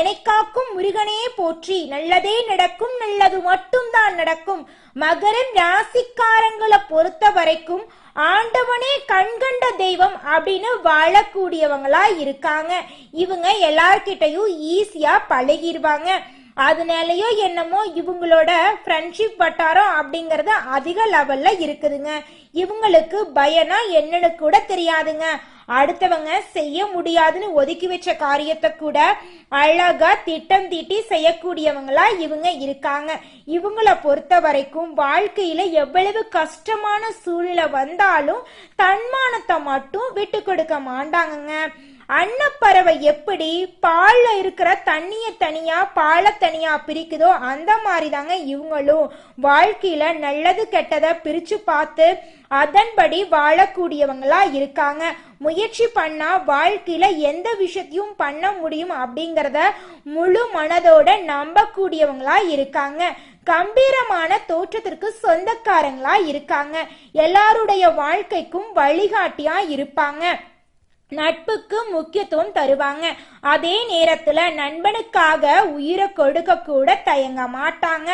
எனைக்காக்கும் முருகனே போற்றி. நல்லதே நடக்கும் நல்லது மட்டும்தான் நடக்கும். மகரம் ராசிக்காரங்களை பொறுத்த வரைக்கும் ஆண்டவனே கண்கண்ட தெய்வம் அப்படின்னு வாழக்கூடியவங்களா இருக்காங்க. இவங்க எல்லார்கிட்டையும் ஈஸியா பழகிடுவாங்க அதனாலயோ என்னமோ இவங்களோட ஃப்ரெண்ட்ஷிப் வட்டாரம் அப்படிங்கிறது அதிக லெவல்ல இருக்குதுங்க. இவங்களுக்கு பயனா என்னன்னு கூட தெரியாதுங்க. அடுத்தவங்க செய்ய முடியாதுன்னு ஒதுக்கி வச்ச காரியத்தை கூட அழகா திட்டம் தீட்டி செய்யக்கூடியவங்களா இவங்க இருக்காங்க. இவங்கள பொறுத்த வரைக்கும் வாழ்க்கையில எவ்வளவு கஷ்டமான சூழ்நிலை வந்தாலும் தன்மானத்தை மட்டும் விட்டு கொடுக்க மாட்டாங்கங்க. அன்னப்பறவை எப்படி பால்ல இருக்கிற தண்ணிய தனியா பாலை தனியா பிரிக்குதோ அந்த மாதிரி தாங்க இவங்களும் வாழ்க்கையில நல்லது கெட்டதை பிரிச்சு பார்த்து அதன்படி வாழக்கூடியவங்களா இருக்காங்க. முயற்சி பண்ணா வாழ்க்கையில எந்த விஷயத்தையும் பண்ண முடியும் அப்படிங்கறத முழு மனதோட நம்பக்கூடியவங்களா இருக்காங்க. கம்பீரமான தோற்றத்திற்கு சொந்தக்காரங்களா இருக்காங்க. எல்லாருடைய வாழ்க்கைக்கும் வழிகாட்டியா இருப்பாங்க. நட்புக்கு முக்கியத்துவம் தருவாங்க. அதே நேரத்துல நண்பனுக்காக உயிரை கொடுக்க கூட தயங்க மாட்டாங்க.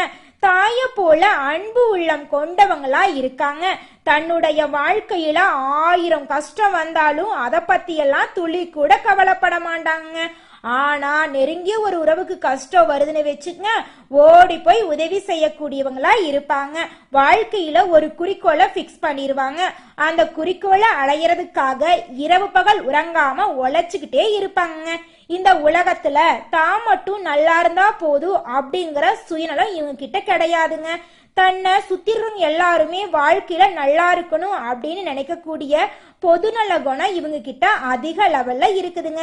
தாய போல அன்பு உள்ளம் கொண்டவங்களா இருக்காங்க. தன்னுடைய வாழ்க்கையில ஆயிரம் கஷ்டம் வந்தாலும் அதை பத்தியெல்லாம் துளி கூட கவலைப்பட மாட்டாங்க ஆனா நெருங்கிய ஒரு உறவுக்கு கஷ்டம் வருதுன்னு வச்சுக்கங்க ஓடி போய் உதவி செய்யக்கூடியவங்களா இருப்பாங்க. வாழ்க்கையில ஒரு குறிக்கோளை ஃபிக்ஸ் பண்ணிடுவாங்க அந்த குறிக்கோளை அடையிறதுக்காக இரவு பகல் உறங்காம உழைச்சுக்கிட்டே இருப்பாங்க இந்த உலகத்துல தான் மட்டும் நல்லா இருந்தா போதும் அப்படிங்கிற சுயநலம் இவங்க கிட்ட கிடையாதுங்க. தன்னை சுத்திரும் எல்லாருமே வாழ்க்கையில நல்லா இருக்கணும் அப்படின்னு நினைக்கக்கூடிய பொதுநல குணம் இவங்க கிட்ட அதிக லெவல்ல இருக்குதுங்க.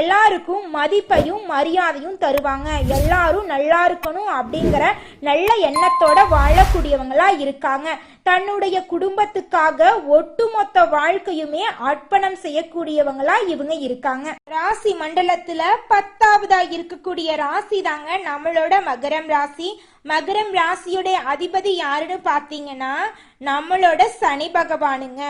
எல்லாருக்கும் மதிப்பையும் மரியாதையும் தருவாங்க. எல்லாரும் நல்லா இருக்கணும் அப்படிங்கிற நல்ல எண்ணத்தோட வாழக்கூடியவங்களா இருக்காங்க. தன்னுடைய குடும்பத்துக்காக ஒட்டுமொத்த வாழ்க்கையுமே அர்ப்பணம் செய்யக்கூடியவங்களா இவங்க இருக்காங்க. ராசி மண்டலத்துல பத்தாவதா இருக்கக்கூடிய ராசி தாங்க நம்மளோட மகரம் ராசி. மகரம் ராசியுடைய அதிபதி யாருன்னு பாத்தீங்கன்னா நம்மளோட சனி பகவானுங்க.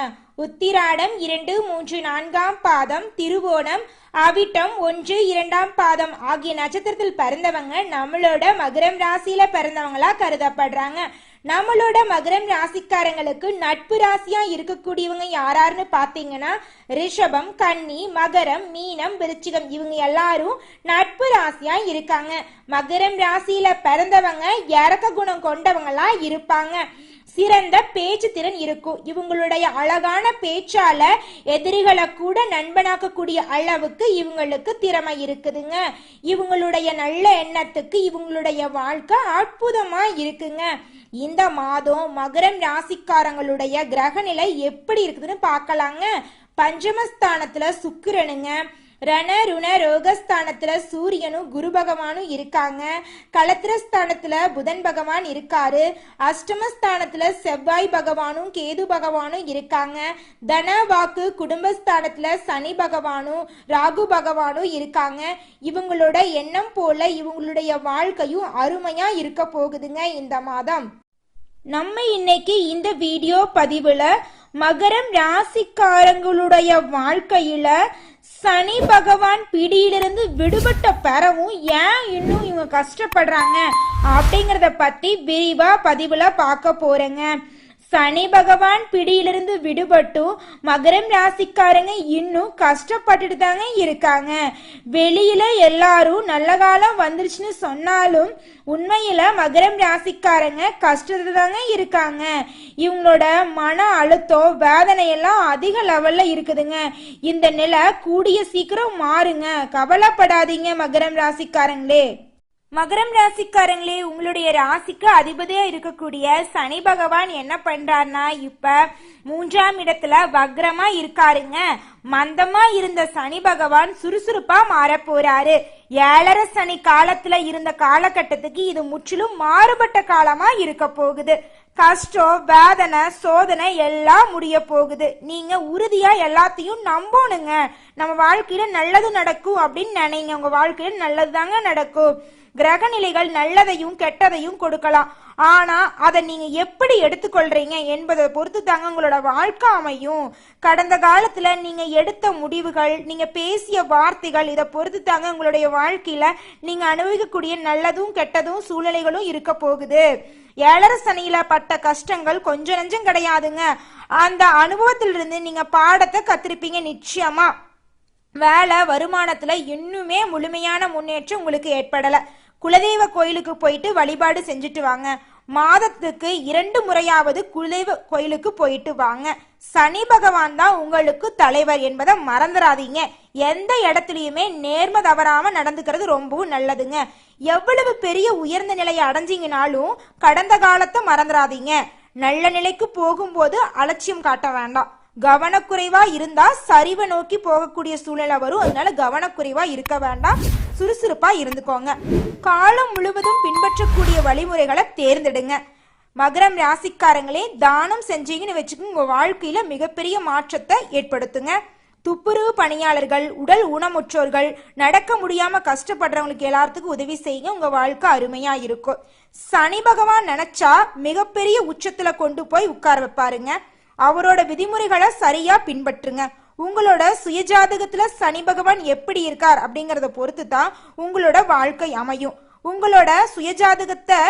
உத்திராடம் இரண்டு மூன்று நான்காம் பாதம் திருவோணம் அவிட்டம் ஒன்று இரண்டாம் பாதம் ஆகிய நட்சத்திரத்தில் பிறந்தவங்க நம்மளோட மகரம் ராசியில பிறந்தவங்களா கருதப்படுறாங்க. நம்மளோட மகரம் ராசிக்காரங்களுக்கு நட்பு ராசியா இருக்கக்கூடியவங்க யாராருன்னு பாத்தீங்கன்னா ரிஷபம் கன்னி மகரம் மீனம் விருச்சிகம் இவங்க எல்லாரும் நட்பு ராசியா இருக்காங்க. மகரம் ராசியில பிறந்தவங்க இறக்க குணம் கொண்டவங்களா இருப்பாங்க. சிறந்த பேச்சு திறன் இருக்கும் இவங்களுடைய அழகான பேச்சால எதிரிகளை கூட நண்பனாக்கக்கூடிய அளவுக்கு இவங்களுக்கு திறமை இருக்குதுங்க. இவங்களுடைய நல்ல எண்ணத்துக்கு இவங்களுடைய வாழ்க்கை அற்புதமா இருக்குங்க. இந்த மாதம் மகரம் ராசிக்காரங்களுடைய கிரகநிலை எப்படி இருக்குதுன்னு பார்க்கலாங்க. பஞ்சமஸ்தானத்துல சுக்கிரனுங்க. ரண ருண ரோகஸ்தானத்துல சூரியனும் குரு பகவானும் இருக்காங்க. களத்திரஸ்தானத்துல புதன் பகவான் இருக்காரு. அஷ்டமஸ்தானத்துல செவ்வாய் பகவானும் கேது பகவானும் இருக்காங்க. தன வாக்கு குடும்பஸ்தானத்துல சனி பகவானும் ராகு பகவானும் இருக்காங்க. இவங்களோட எண்ணம் போல இவங்களுடைய வாழ்க்கையும் அருமையா இருக்க போகுதுங்க இந்த மாதம். நம்ம இன்னைக்கு இந்த வீடியோ பதிவுல மகரம் ராசிக்காரங்களுடைய வாழ்க்கையில சனி பகவான் பிடியிலிருந்து விடுபட்ட பெறவும் ஏன் இன்னும் இவங்க கஷ்டப்படுறாங்க? அப்படிங்கிறத பத்தி விரிவா பதிவுல பார்க்க போறேங்க. சனி பகவான் பிடியிலிருந்து விடுபட்டும் மகரம் ராசிக்காரங்க இன்னும் கஷ்டப்பட்டுட்டு தாங்க இருக்காங்க. வெளியில எல்லாரும் நல்ல காலம் வந்துருச்சுன்னு சொன்னாலும் உண்மையில மகரம் ராசிக்காரங்க கஷ்டத்துல தாங்க இருக்காங்க. இவங்களோட மன அழுத்தம் வேதனை எல்லாம் அதிக லெவல்ல இருக்குதுங்க. இந்த நிலை கூடிய சீக்கிரம் மாறுங்க. கவலைப்படாதீங்க மகரம் ராசிக்காரங்களே. மகரம் ராசிக்காரங்களே உங்களுடைய ராசிக்கு அதிபதியா இருக்கக்கூடிய சனி பகவான் என்ன பண்றாருன்னா இப்ப மூன்றாம் இடத்துல வக்ரமா இருக்காருங்க. மந்தமா இருந்த சனி பகவான் சுறுசுறுப்பா மாற போறாரு ஏழரை சனி காலத்துல இருந்த காலகட்டத்துக்கு இது முற்றிலும் மாறுபட்ட காலமா இருக்க போகுது. கஷ்டம் வேதனை சோதனை எல்லாம் முடிய போகுது. நீங்க உறுதியா எல்லாத்தையும் நம்பணுங்க. நம்ம வாழ்க்கையில நல்லது நடக்கும் அப்படின்னு நினைங்க. உங்க வாழ்க்கையில நல்லது தாங்க நடக்கும். கிரகநிலைகள் நல்லதையும் கெட்டதையும் கொடுக்கலாம். ஆனா அதை நீங்க எப்படி எடுத்துக்கொள்றீங்க என்பதை பொறுத்து தாங்க உங்களோட வாழ்க்கை அமையும். கடந்த காலத்துல நீங்க எடுத்த முடிவுகள் நீங்க பேசிய வார்த்தைகள் இதை பொறுத்து தாங்க உங்களுடைய வாழ்க்கையில நீங்க அனுபவிக்கக்கூடிய நல்லதும் கெட்டதும் சூழ்நிலைகளும் இருக்க போகுது. ஏழரை சனியில பட்ட கஷ்டங்கள் கொஞ்சம் நஞ்சம் கிடையாதுங்க. அந்த அனுபவத்திலிருந்து நீங்க பாடத்தை கத்திருப்பீங்க நிச்சயமா. வேலை வருமானத்துல இன்னுமே முழுமையான முன்னேற்றம் உங்களுக்கு ஏற்படலை. குலதெய்வ கோயிலுக்கு போயிட்டு வழிபாடு செஞ்சுட்டு வாங்க. மாதத்துக்கு இரண்டு முறையாவது குலதெய்வ கோயிலுக்கு போயிட்டு வாங்க. சனி பகவான் தான் உங்களுக்கு தலைவர் என்பதை மறந்துடாதீங்க எந்த இடத்துலையுமே நேர்ம தவறாம நடந்துக்கிறது ரொம்பவும் நல்லதுங்க. எவ்வளவு பெரிய உயர்ந்த நிலையை அடைஞ்சிங்கனாலும் கடந்த காலத்தை மறந்துடாதீங்க நல்ல நிலைக்கு போகும்போது அலட்சியம் காட்ட வேண்டாம். கவனக்குறைவா இருந்தா சரிவை நோக்கி போகக்கூடிய சூழ்நிலை வரும். அதனால கவனக்குறைவா இருக்க வேண்டாம். சுறுசுறுப்பா இருந்துக்கோங்க. காலம் முழுவதும் பின்பற்றக்கூடிய வழிமுறைகளை தேர்ந்தெடுங்க. மகரம் ராசிக்காரங்களே தானம் செஞ்சீங்கன்னு வச்சுக்கோங்க உங்கள் வாழ்க்கையில் மிகப்பெரிய மாற்றத்தை ஏற்படுத்துங்க. துப்புரவு பணியாளர்கள் உடல் ஊனமுற்றோர்கள் நடக்க முடியாம கஷ்டப்படுறவங்களுக்கு எல்லாத்துக்கும் உதவி செய்யுங்க. உங்கள் வாழ்க்கை அருமையாக இருக்கும். சனி பகவான் நினச்சா மிகப்பெரிய உச்சத்தில் கொண்டு போய் உட்கார வைப்பாருங்க. அவரோட விதிமுறைகளை சரியாக பின்பற்றுங்க. உங்களோட சுயஜாதகத்துல சனி பகவான் எப்படி இருக்கார் அப்படிங்கறத பொறுத்து தான் உங்களோட வாழ்க்கை அமையும். உங்களோட சுயஜாதகத்தை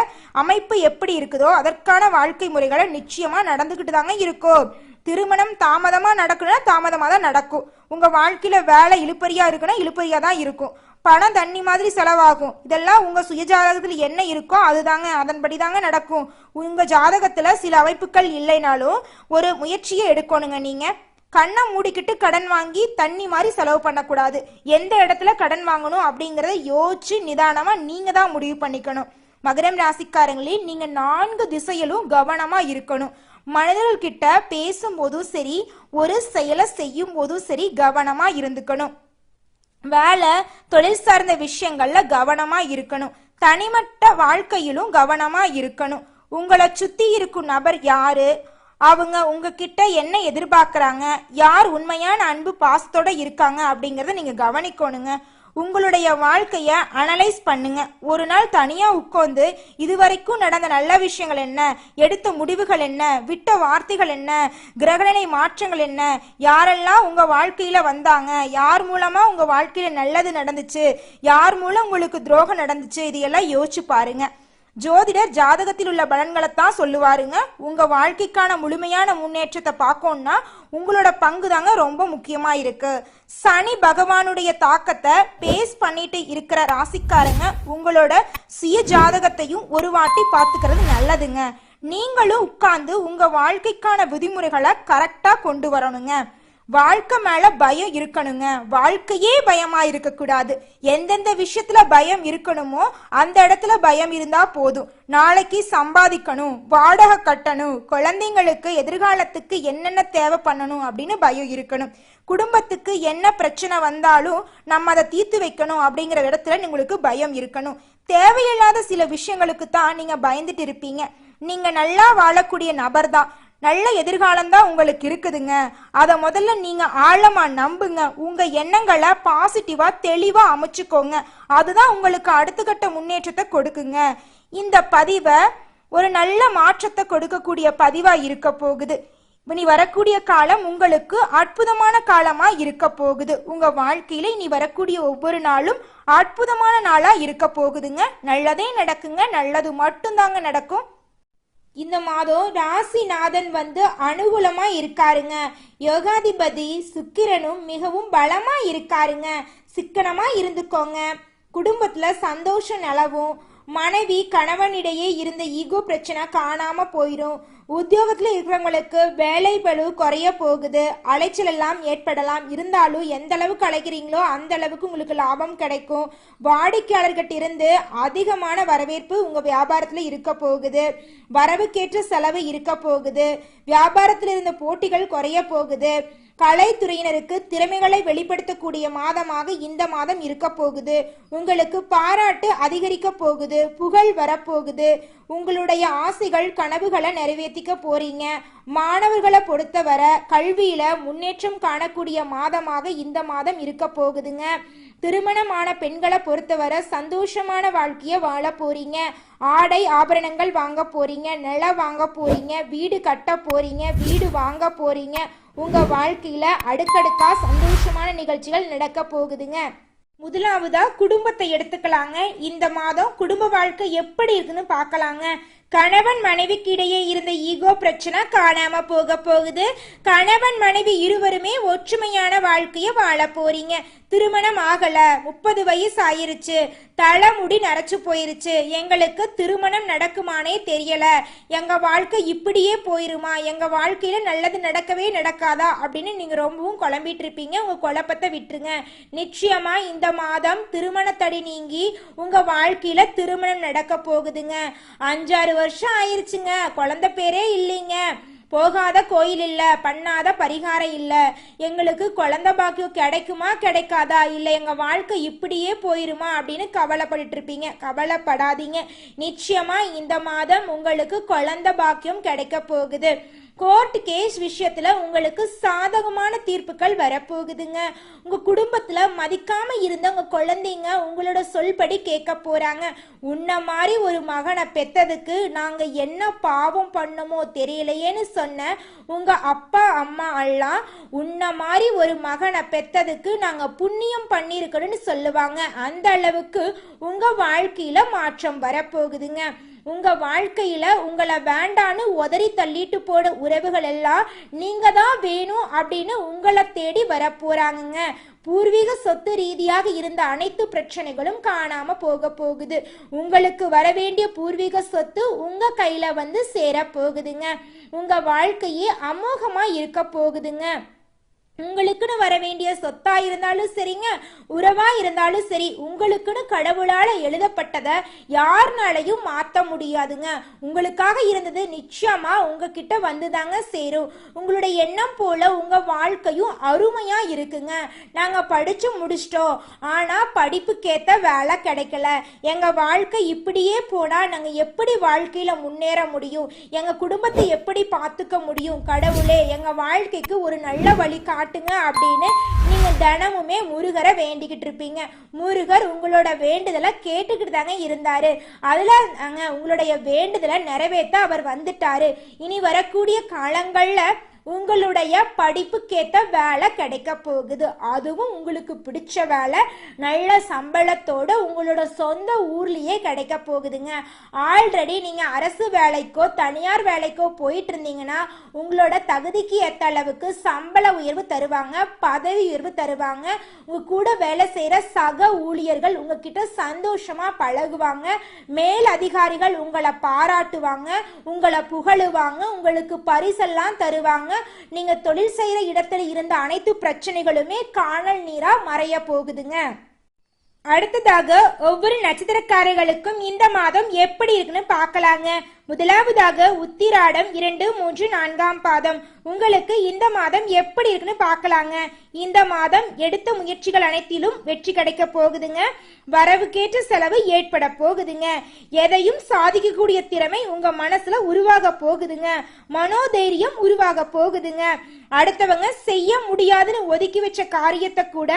அமைப்பு எப்படி இருக்குதோ அதற்கான வாழ்க்கை முறைகளை நிச்சயமா நடந்துகிட்டு தாங்க இருக்கும். திருமணம் தாமதமா நடக்கணும்னா தாமதமா தான் நடக்கும். உங்க வாழ்க்கையில வேலை இழுப்பறியா இருக்குன்னா இழுப்பறியா தான் இருக்கும். பணம் தண்ணி மாதிரி செலவாகும். இதெல்லாம் உங்க சுயஜாதகத்தில் என்ன இருக்கோ அதுதாங்க அதன்படி தாங்க நடக்கும். உங்க ஜாதகத்துல சில அமைப்புகள் இல்லைனாலும் ஒரு முயற்சியை எடுக்கணுங்க நீங்க. கண்ணை மூடிக்கிட்டு கடன் வாங்கி தண்ணி மாதிரி செலவு பண்ணக்கூடாது. எந்த இடத்துல கடன் வாங்கணும் அப்படிங்கிறத யோசிச்சு நிதானமாக நீங்கள் தான் முடிவு பண்ணிக்கணும். மகரம் ராசிக்காரங்களே நீங்கள் நான்கு திசையிலும் கவனமாக இருக்கணும். மனிதர்கள்கிட்ட பேசும்போதும் சரி ஒரு செயலை செய்யும் போதும் சரி கவனமாக இருந்துக்கணும். வேலை தொழில் சார்ந்த விஷயங்களில் கவனமாக இருக்கணும். தனிமட்ட வாழ்க்கையிலும் கவனமாக இருக்கணும். உங்களை சுற்றி இருக்கும் நபர் யாரு? அவங்க உங்ககிட்ட என்ன எதிர்பார்க்குறாங்க? யார் உண்மையான அன்பு பாசத்தோட இருக்காங்க அப்படிங்கிறத நீங்கள் கவனிக்கணுங்க. உங்களுடைய வாழ்க்கையை அனலைஸ் பண்ணுங்க. ஒரு நாள் தனியாக உட்கார்ந்து இதுவரைக்கும் நடந்த நல்ல விஷயங்கள் என்ன? எடுத்த முடிவுகள் என்ன? விட்ட வார்த்தைகள் என்ன? கிரகநிலை மாற்றங்கள் என்ன? யாரெல்லாம் உங்கள் வாழ்க்கையில் வந்தாங்க? யார் மூலமாக உங்கள் வாழ்க்கையில் நல்லது நடந்துச்சு? யார் மூலம் உங்களுக்கு துரோகம் நடந்துச்சு? இதையெல்லாம் யோசிச்சு பாருங்கள் ஜோதிடர் ஜாதகத்தில் உள்ள பலன்களைத்தான் சொல்லுவாருங்க. உங்க வாழ்க்கைக்கான முழுமையான முன்னேற்றத்தை பார்க்கணும்னா உங்களோட பங்கு தாங்க ரொம்ப முக்கியமா இருக்கு. சனி பகவானுடைய தாக்கத்தை பேஸ் பண்ணிட்டு இருக்கிற ராசிக்காரங்க உங்களோட சுய ஜாதகத்தையும் ஒரு வாட்டி பார்த்துக்கிறது நல்லதுங்க. நீங்களும் உட்கார்ந்து உங்க வாழ்க்கைக்கான விதிமுறைகளை கரெக்டா கொண்டு வரணுங்க. வாழ்க்கை மேல பயம் இருக்கணுங்க. வாழ்க்கையே பயமா இருக்க கூடாது எந்தெந்த விஷயத்துல பயம் இருக்கணுமோ அந்த இடத்துல பயம் இருந்தா போதும். நாளைக்கு சம்பாதிக்கணும் வாடகை கட்டணும் குழந்தைங்களுக்கு எதிர்காலத்துக்கு என்னென்ன தேவை பண்ணணும் அப்படின்னு பயம் இருக்கணும். குடும்பத்துக்கு என்ன பிரச்சனை வந்தாலும் நம்ம அதை தீர்த்து வைக்கணும் அப்படிங்கிற இடத்துல உங்களுக்கு பயம் இருக்கணும். தேவையில்லாத சில விஷயங்களுக்கு தான் நீங்க பயந்துட்டு இருப்பீங்க. நீங்க நல்லா வாழக்கூடிய நபர் தான். நல்ல எதிர்காலம் தான் உங்களுக்கு இருக்குதுங்க. அதை முதல்ல நீங்கள் ஆழமாக நம்புங்க. உங்கள் எண்ணங்களை பாசிட்டிவாக தெளிவாக அமைச்சுக்கோங்க. அதுதான் உங்களுக்கு அடுத்த கட்ட முன்னேற்றத்தை கொடுக்குங்க. இந்த பதிவை ஒரு நல்ல மாற்றத்தை கொடுக்கக்கூடிய பதிவாக இருக்க போகுது. இனி வரக்கூடிய காலம் உங்களுக்கு அற்புதமான காலமா இருக்க போகுது. உங்க வாழ்க்கையில இனி வரக்கூடிய ஒவ்வொரு நாளும் அற்புதமான நாளா இருக்க போகுதுங்க. நல்லதே நடக்குங்க. நல்லது மட்டும்தாங்க நடக்கும். இந்த மாதம் ராசிநாதன் வந்து அனுகூலமா இருக்காருங்க. யோகாதிபதி சுக்கிரனும் மிகவும் பலமா இருக்காருங்க. சிக்கனமா இருந்துக்கோங்க. குடும்பத்துல சந்தோஷம் நிலவும். மனைவி கணவனிடையே இருந்த ஈகோ பிரச்சனை காணாம போயிடும் உத்தியோகத்துல இருக்கிறவங்களுக்கு வேலை பளு குறைய போகுது அலைச்சல் எல்லாம் ஏற்படலாம். இருந்தாலும் எந்த அளவுக்கு அழைக்கிறீங்களோ அந்த அளவுக்கு உங்களுக்கு லாபம் கிடைக்கும். வாடிக்கையாளர்கிட்ட இருந்து அதிகமான வரவேற்பு உங்க வியாபாரத்துல இருக்க போகுது. வரவுக்கேற்ற செலவு இருக்க போகுது. வியாபாரத்தில் இருந்த போட்டிகள் குறைய போகுது. கலைத்துறையினருக்கு திறமைகளை வெளிப்படுத்தக்கூடிய மாதமாக இந்த மாதம் இருக்க போகுது. உங்களுக்கு பாராட்டு அதிகரிக்க போகுது. புகழ் வரப்போகுது. உங்களுடைய ஆசைகள் கனவுகளை நிறைவேற்றிக்க போறீங்க. மாணவர்களை பொறுத்தவரை கல்வியில முன்னேற்றம் காணக்கூடிய மாதமாக இந்த மாதம் இருக்க போகுதுங்க. திருமணமான பெண்களை பொறுத்தவரை சந்தோஷமான வாழ்க்கையை வாழ போறீங்க. ஆடை ஆபரணங்கள் வாங்க போறீங்க. நிலம் வாங்க போறீங்க. வீடு கட்ட போறீங்க. வீடு வாங்க போறீங்க. உங்க வாழ்க்கையில அடுக்கடுக்கா சந்தோஷமான நிகழ்ச்சிகள் நடக்க போகுதுங்க. முதலாவதா குடும்பத்தை எடுத்துக்கலாங்க. இந்த மாதம் குடும்ப வாழ்க்கை எப்படி இருக்குன்னு பார்க்கலாங்க. கணவன் மனைவிக்கு இடையே இருந்த ஈகோ பிரச்சனை காணாம போக போகுது. கணவன் மனைவி இருவருமே ஒற்றுமையான வாழ்க்கைய வாழ போறீங்க. திருமணம் ஆகல. முப்பது வயசு ஆயிருச்சு தலைமுடி நரைச்சு போயிருச்சு. எங்களுக்கு திருமணம் நடக்குமானே தெரியல. எங்க வாழ்க்கை இப்படியே போயிருமா? எங்க வாழ்க்கையில நல்லது நடக்கவே நடக்காதா? அப்படின்னு நீங்க ரொம்பவும் குழம்பிட்டு இருப்பீங்க. உங்க குழப்பத்தை விட்டுருங்க. நிச்சயமா இந்த மாதம் திருமணத்தடி நீங்கி உங்க வாழ்க்கையில திருமணம் நடக்க போகுதுங்க. அஞ்சாறு வருஷம் ஆயிருச்சுங்க. குழந்த பேரே இல்லைங்க. போகாத கோயில் இல்ல. பண்ணாத பரிகாரம் இல்ல. எங்களுக்கு குழந்த பாக்கியம் கிடைக்குமா கிடைக்காதா? இல்ல எங்க வாழ்க்கை இப்படியே போயிருமா அப்படின்னு கவலைப்பட்டு இருப்பீங்க. கவலைப்படாதீங்க. நிச்சயமா இந்த மாதம் உங்களுக்கு குழந்த பாக்கியம் கிடைக்க போகுது. கோர்ட் கேஸ் விஷயத்துல உங்களுக்கு சாதகமான தீர்ப்புகள் வரப்போகுதுங்க. உங்க குடும்பத்துல மதிக்காம இருந்த உங்க குழந்தைங்க உங்களோட சொல்படி கேட்க போறாங்க. உன்ன மாதிரி ஒரு மகனை பெத்ததுக்கு நாங்க என்ன பாவம் பண்ணமோ தெரியலையேன்னு சொன்ன உங்க அப்பா அம்மா எல்லாம் உன்ன மாதிரி ஒரு மகனை பெத்ததுக்கு நாங்க புண்ணியம் பண்ணியிருக்கணும்னு சொல்லுவாங்க. அந்த அளவுக்கு உங்க வாழ்க்கையில மாற்றம் வரப்போகுதுங்க. உங்க வாழ்க்கையில உங்களை வேண்டான்னு உதறி தள்ளிட்டு போட உறவுகள் எல்லாம் நீங்க தான் வேணும் அப்படின்னு உங்களை தேடி வர பூர்வீக சொத்து ரீதியாக இருந்த அனைத்து பிரச்சனைகளும் காணாம போக போகுது. உங்களுக்கு வர வேண்டிய பூர்வீக சொத்து உங்க கையில வந்து சேர போகுதுங்க உங்க வாழ்க்கையே அமோகமா இருக்க போகுதுங்க. உங்களுக்குன்னு வர வேண்டிய சொத்தா இருந்தாலும் சரிங்க உறவா இருந்தாலும் சரி உங்களுக்குன்னு கடவுளால எழுதப்பட்டதை யாருனாலையும் மாத்த முடியாதுங்க. உங்களுக்காக இருந்தது நிச்சயமா உங்ககிட்ட வந்துதாங்க சேரும். உங்களுடைய எண்ணம் போல உங்க வாழ்க்கையும் அருமையா இருக்குங்க. நாங்க படிச்சு முடிச்சிட்டோம். ஆனா படிப்புக்கேத்த வேலை கிடைக்கல. எங்க வாழ்க்கை இப்படியே போனா நாங்க எப்படி வாழ்க்கையில முன்னேற முடியும்? எங்க குடும்பத்தை எப்படி பார்த்துக்க முடியும்? கடவுளே எங்க வாழ்க்கைக்கு ஒரு நல்ல வழி காட்டுங்க அப்படின்னு நீங்கள் தினமுமே முருகரை வேண்டிக்கிட்டு இருப்பீங்க. முருகர் உங்களோட வேண்டுதலை கேட்டுக்கிட்டு தாங்க இருந்தார். அதில் அங்க உங்களுடைய வேண்டுதலை நிறைவேற்ற அவர் வந்துட்டார். இனி வரக்கூடிய காலங்களில் உங்களுடைய படிப்புக்கேற்ற வேலை கிடைக்க போகுது. அதுவும் உங்களுக்கு பிடிச்ச வேலை. நல்ல சம்பளத்தோடு உங்களோட சொந்த ஊர்லேயே கிடைக்க போகுதுங்க. ஆல்ரெடி நீங்கள் அரசு வேலைக்கோ தனியார் வேலைக்கோ போயிட்டு இருந்தீங்கன்னா உங்களோட தகுதிக்கு ஏற்ற அளவுக்கு சம்பள உயர்வு தருவாங்க பதவி உயர்வு தருவாங்க. உங்க கூட வேலை செய்கிற சக ஊழியர்கள் உங்ககிட்ட சந்தோஷமா பழகுவாங்க. மேல் அதிகாரிகள் உங்களை பாராட்டுவாங்க உங்களை புகழுவாங்க உங்களுக்கு பரிசெல்லாம் தருவாங்க. நீங்க தொழில் செய்யற இடத்துல இருந்த அனைத்து பிரச்சனைகளுமே காணல் நீரா மறைய போகுதுங்க. அடுத்ததாக ஒவ்வொரு நட்சத்திரக்காரர்களுக்கும் இந்த மாதம் எப்படி இருக்குன்னு பார்க்கலாங்க. முதலாவதாக உத்திராடம் இரண்டு மூன்று நான்காம் பாதம். உங்களுக்கு இந்த மாதம் எப்படி இருக்குன்னு பார்க்கலாங்க. இந்த மாதம் எடுத்த முயற்சிகள் அனைத்திலும் வெற்றி கிடைக்க போகுதுங்க. வரவுக்கேற்ற செலவு ஏற்பட போகுதுங்க. எதையும் சாதிக்கக்கூடிய திறமை உங்க மனசுல உருவாக போகுதுங்க. மனோதைரியம் உருவாக போகுதுங்க. அடுத்தவங்க செய்ய முடியாதுன்னு ஒதுக்கி வச்ச காரியத்தை கூட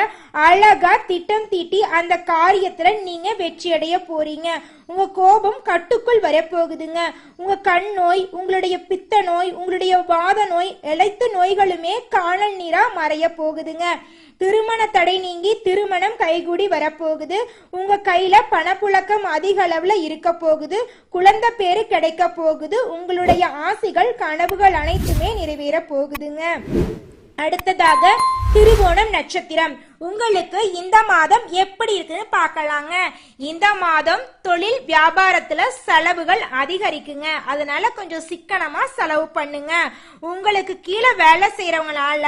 அழகா திட்டம் தீட்டி அந்த காரியத்துல நீங்க வெற்றி அடைய போறீங்க. உங்க கோபம் கட்டுக்குள் வரப்போகுதுங்க. உங்க கண் நோய் உங்களுடைய பித்த நோய் உங்களுடைய வாத நோய் இழைத்த நோய்களுமே காணல் நீரா மறைய போகுதுங்க. திருமண தடை நீங்கி திருமணம் கைகூடி வரப்போகுது. உங்க கையில பணப்புழக்கம் அதிக அளவுல இருக்க போகுது. குழந்தை பேரு கிடைக்க போகுது. உங்களுடைய ஆசைகள் கனவுகள் அனைத்துமே நிறைவேற போகுதுங்க. அடுத்ததாக திருவோணம் நட்சத்திரம். உங்களுக்கு இந்த மாதம் எப்படி இருக்குன்னு பார்க்கலாங்க. இந்த மாதம் தொழில் வியாபாரத்துல செலவுகள் அதிகரிக்குங்க. அதனால கொஞ்சம் சிக்கனமா செலவு பண்ணுங்க. உங்களுக்கு கீழே வேலை செய்யறவங்களால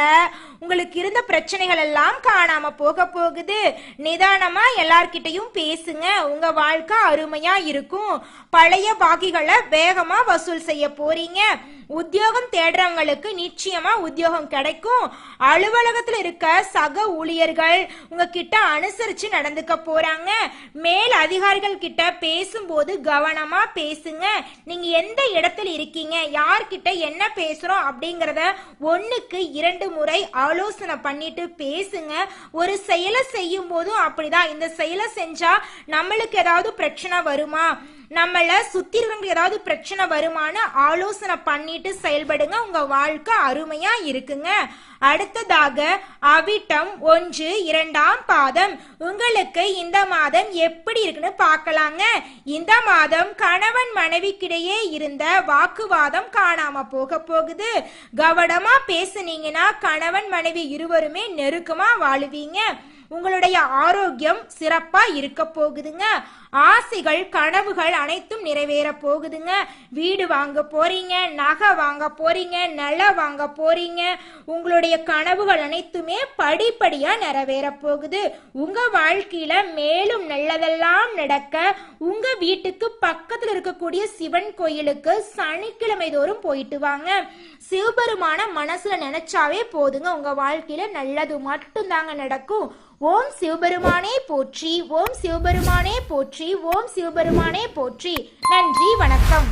உங்களுக்கு இருந்த பிரச்சனைகள் எல்லாம் காணாம போக போகுது. நிதானமா எல்லார்கிட்டையும் பேசுங்க. உங்க வாழ்க்கை அருமையா இருக்கும். பழைய பாக்கிகளை வேகமா வசூல் செய்ய போறீங்க. உத்தியோகம் தேடுறவங்களுக்கு நிச்சயமா உத்தியோகம் கிடைக்கும். அலுவலகத்துல இருக்க சக ஊழியர்கள் உங்ககிட்ட அனுசரிச்சு நடந்துக்க போறாங்க. மேல் அதிகாரிகள் கிட்ட பேசும்போது கவனமா பேசுங்க. நீங்க எந்த இடத்துல இருக்கீங்க? யார்கிட்ட என்ன பேசுறோம்? அப்படிங்கறத ஒண்ணுக்கு இரண்டு முறை ஆலோசனை பண்ணிட்டு பேசுங்க. ஒரு செயலை செய்யும் போதும் அப்படிதான். இந்த செயலை செஞ்சா நம்மளுக்கு ஏதாவது பிரச்சனை வருமா? நம்மள சுத்தி இருக்கிறவங்க ஏதாவது பிரச்சனை வருமான ஆலோசனை பண்ணிட்டு செயல்படுங்க. உங்க வாழ்க்கை அருமையா இருக்குங்க. அடுத்ததாக அவிட்டம் ஒன்று இரண்டாம் பாதம். உங்களுக்கு இந்த மாதம் எப்படி இருக்குன்னு பார்க்கலாங்க. இந்த மாதம் கணவன் மனைவிக்கிடையே இருந்த வாக்குவாதம் காணாம போக போகுது. கவனமா பேசுனீங்கன்னா கணவன் மனைவி இருவருமே நெருக்கமா வாழுவீங்க. உங்களுடைய ஆரோக்கியம் சிறப்பா இருக்க போகுதுங்க. ஆசைகள் கனவுகள் அனைத்தும் நிறைவேற போகுதுங்க. வீடு வாங்க போறீங்க நகை வாங்க போறீங்க நிலம் வாங்க போறீங்க. உங்களுடைய கனவுகள் அனைத்துமே படிப்படியா நிறைவேற போகுது. உங்க வாழ்க்கையில மேலும் நல்லதெல்லாம் நடக்க உங்க வீட்டுக்கு பக்கத்துல இருக்கக்கூடிய சிவன் கோயிலுக்கு சனிக்கிழமை தோறும் போயிட்டு வாங்க. சிவபெருமான மனசுல நினைச்சாவே போதுங்க. உங்க வாழ்க்கையில நல்லது மட்டும்தாங்க நடக்கும். ஓம் சிவபெருமானே போற்றி ஓம் சிவபெருமானே போற்றி. போற்றி ஓம் சிவபெருமானே போற்றி. நன்றி வணக்கம்.